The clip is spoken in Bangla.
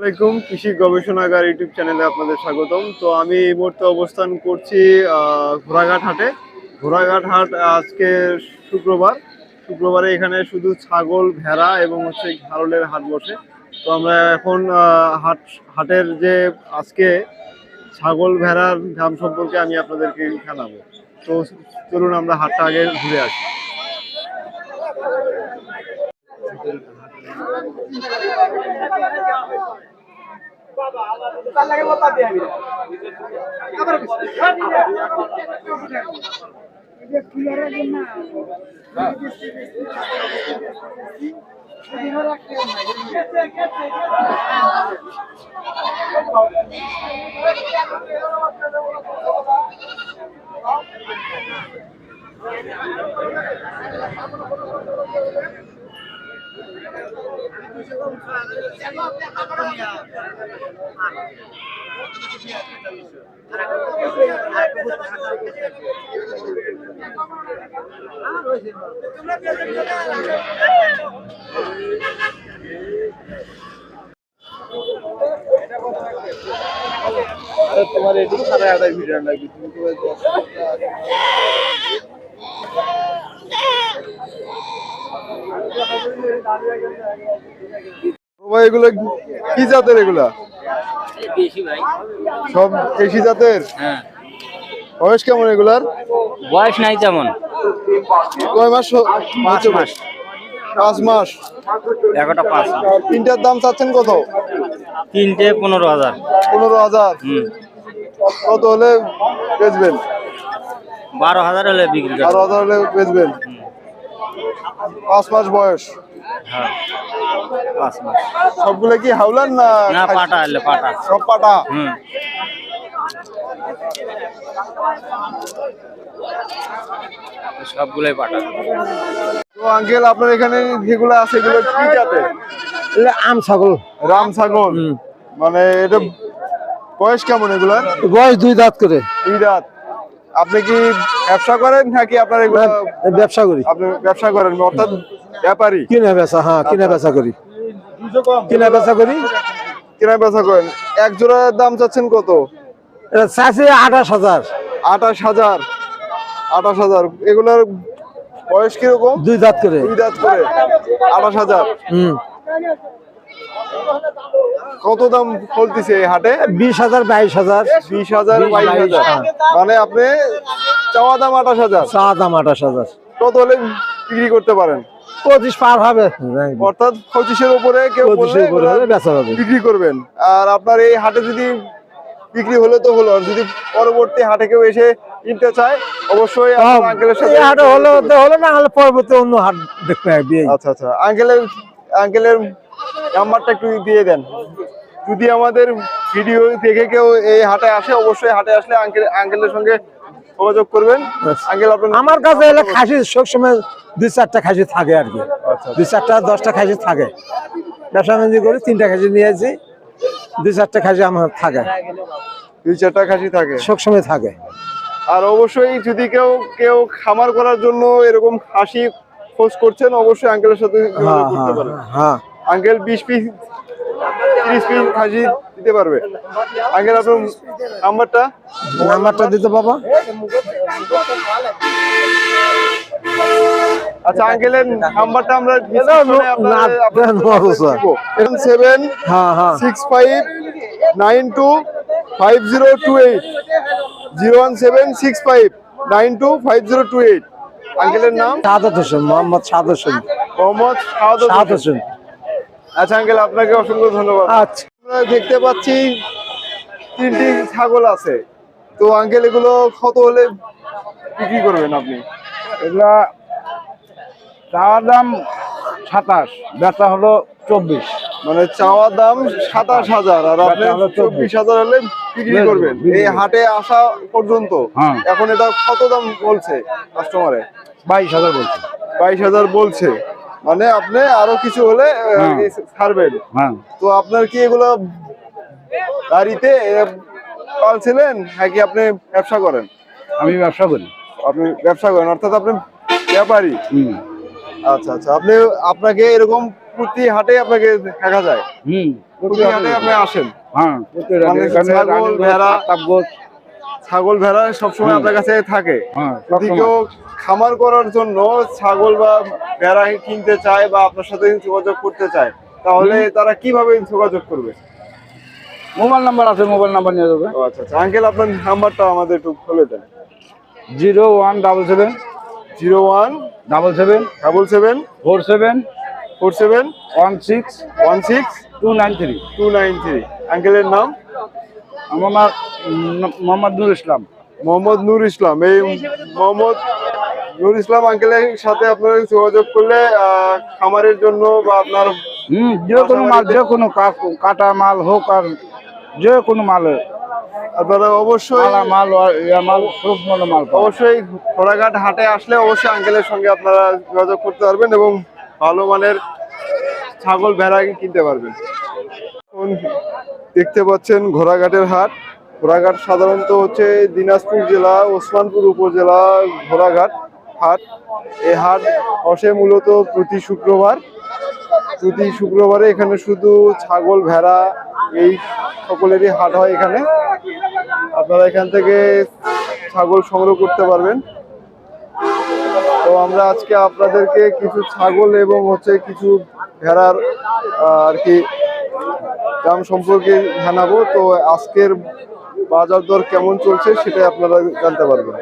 আসসালামাইকুম কৃষি গবেষণাগার ইউটিউব চ্যানেলে আপনাদের স্বাগতম। তো আমি এই মুহূর্তে অবস্থান করছি ঘোড়াঘাট হাটে। ঘোড়াঘাট হাট আজকে শুক্রবার। শুক্রবারে এখানে শুধু ছাগল, ভেড়া এবং হচ্ছে ঘারলের হাট বসে। তো আমরা এখন হাট, হাটের যে আজকে ছাগল, ভেড়ার দাম সম্পর্কে আমি আপনাদেরকে জানাব। তো চলুন আমরা হাটটা আগে ঘুরে আসি। তার লাগে বতা দিয়ে আমি আবার Thank you. তোমার এটি সাড়ে আড়াই ভিডিও লাগবে তুমি তো ভাই এগুলো কি জাতের এগুলা? সব দেশি জাতের? হ্যাঁ। বয়স কেমন এগুলার? বয়স নাই তেমন। কয় মাস পাঁচ মাস। পাঁচ মাস। এগারোটা পাঁচ তিনটার দাম চাচ্ছেন কত? তিনটে পনেরো হাজার। পনেরো হাজার। কত হলে বেচবেন? বারো হাজার হলে বিক্রি বারো হাজার হলে বেচবেন। পাঁচ মাস বয়স। হ্যাঁ। পাঁচ মাস। সবগুলো কি হাওলার না না পাটা হলে পাটা। সব পাটা? হুম। সবগুলোই পাটা। তো আঙ্কেল আপনার এখানে যেগুলো আছে এগুলো কি জাতের? আম ছাগল। রাম ছাগল। মানে এটা বয়স কেমন এগুলার? বয়স দুই দাঁত করে। দুই রাত আপনি কি ব্যবসা করেন নাকি আপনার এগুলো ব্যবসা করি। আপনি ব্যবসা করেন? অর্থাৎ ব্যাপারী। কিনা বেচা হ্যাঁ কিনা বেচা করি। কিনা বেচা করি? কেনা বেচা করেন? এক জোড়ার দাম চাচ্ছেন কত? এটা চাষে আঠাশ হাজার। আঠাশ হাজার। আঠাশ হাজার। এগুলোর বয়স কীরকম? দুই দাঁত করে। দুই দাঁত করে। আঠাশ হাজার। হুম। কত দাম চলতেছে এই হাটে? বিশ হাজার বাইশ হাজার। বিশ হাজার বাইশ হাজার। হ্যাঁ। মানে আপনি চাওয়া দাম আঠাশ হাজার। চা দাম আঠাশ হাজার। কত হলে বিক্রি করতে পারেন? পঁচিশ পার হবে। অর্থাৎ পঁচিশের উপরে কেউ বিক্রি করবেন। আর আপনার এই হাটে যদি বিক্রি হলে তো হলো। আর যদি পরবর্তী হাটে কেউ এসে কিনতে চায় অবশ্যই আঙ্কেলের সাথে হাটে হলে হলো না হলে পরবর্তী অন্য হাট দেখতে আচ্ছা আচ্ছা। আঙ্কেলের আঙ্কেলের নাম্বারটা একটু দিয়ে দেন। যদি আমাদের ভিডিও দেখে কেউ এই হাটে আসে অবশ্যই হাটে আসলে আঙ্কেল আঙ্কেলের সঙ্গে যোগাযোগ করবেন। আঙ্কেল আপনার আমার কাছে এলে খাসি সবসময় দুই চারটা খাসি থাকে আর কি। আচ্ছা দুই চারটা দশটা খাসি থাকে। ব্যবসা বাণিজ্য করি তিনটা খাসি নিয়েছি দুই চারটা খাসি আমার থাকে। দুই চারটা খাসি থাকে। সবসময় থাকে। আর অবশ্যই যদি কেউ কেউ খামার করার জন্য এরকম খাসি খোঁজ করছেন অবশ্যই আঙ্কেলের সাথে যোগাযোগ করতে পারেন। হ্যাঁ। আঙ্কেল বিশ পিস তিরিশ পিস খাসি দিতে পারবে। আঙ্কেল আপনার নাম্বারটা? নাম্বারটা দিতে পাবা আচ্ছা আঙ্কেলের নাম্বারটা আমরা সেভেন হ্যাঁ হ্যাঁ। Six five nine two five zero two eight zero one seven six five nine two five zero two eight আঙ্কেলের নাম? সাদত হোসেন মোহাম্মদ সাদ হোসেন। মোহাম্মদ সাদ হোসেন। আচ্ছা আঙ্কেল আপনাকে অসংখ্য ধন্যবাদ। আচ্ছা। আমরা দেখতে পাচ্ছি তিনটি ছাগল আছে। তো আঙ্কেল এগুলো কত হলে বিক্রি করবেন আপনি? এগুলা চাওয়ার দাম সাতাশ বেচা হলো চব্বিশ। মানে চাওয়া দাম সাতাশ হাজার আর আপনি চব্বিশ হাজার হলে বিক্রি করবেন। এই হাটে আসা পর্যন্ত হ্যাঁ। এখন এটা কত দাম বলছে কাস্টমারে বাইশ হাজার বলছি। বাইশ হাজার বলছে। মানে আপনি আরও কিছু হলে হ্যাঁ। ছাড়বেন। হ্যাঁ। তো আপনার কি এগুলো গাড়িতে পালছিলেন নাকি আপনি ব্যবসা করেন? আমি ব্যবসা করি। আপনি ব্যবসা করেন অর্থাৎ আপনি ব্যাপারী। আচ্ছা আচ্ছা। আপনি আপনাকে এরকম প্রতি হাটে আপনাকে দেখা যায়? হুম। প্রতি হাটে আপনি আসেন? হ্যাঁ। মানে ছাগল, ভেড়া। ছাগল ভেড়া সবসময়। আপনার কাছে থাকে। হ্যাঁ যদি কেউ খামার করার জন্য ছাগল বা ভেড়া কিনতে চায় বা আপনার সাথে যোগাযোগ করতে চায় তাহলে তারা কীভাবে যোগাযোগ করবে? মোবাইল নাম্বার আছে মোবাইল নাম্বার নিয়ে যাবে। আচ্ছা আচ্ছা। আঙ্কেল আপনার নাম্বারটা আমাদের একটু খুলে দেন। Zero one double seven. Zero one double seven. Double seven four seven. Four seven one six. One six two nine three. Two nine three. আঙ্কেলের নাম? আমার মোহাম্মদ নুর ইসলাম। মোহাম্মদ নূর ইসলাম। এই মোহাম্মদ নূর ইসলাম আঙ্কেলের সাথে আপনারা যোগাযোগ করলে খামারের জন্য বা আপনার হুম যে কোনো মাল যে কোনো কাটা মাল হোক আর যে কোনো মাল আপনারা অবশ্যই মাল মাল সব মাল মাল অবশ্যই হাটে আসলে অবশ্যই আঙ্কেলের সঙ্গে আপনারা যোগাযোগ করতে পারবেন এবং ভালো মানের ছাগল ভেড়া কিনতে পারবেন। দেখতে পাচ্ছেন ঘোড়াঘাটের হাট। ঘোড়াঘাট সাধারণত হচ্ছে দিনাজপুর জেলা, ওসমানপুর উপজেলা, ঘোড়াঘাট, হাট। এই হাট বসে মূলত প্রতি শুক্রবার। প্রতি শুক্রবারে এখানে শুধু ছাগল, ভেড়া এই সকলেরই হাট হয় এখানে। আপনারা এখান থেকে ছাগল সংগ্রহ করতে পারবেন। তো আমরা আজকে আপনাদেরকে কিছু ছাগল এবং হচ্ছে কিছু ভেড়ার আর কি দাম সম্পর্কে জানাব। তো আজকের বাজার দর কেমন চলছে সেটাই আপনারা জানতে পারবেন।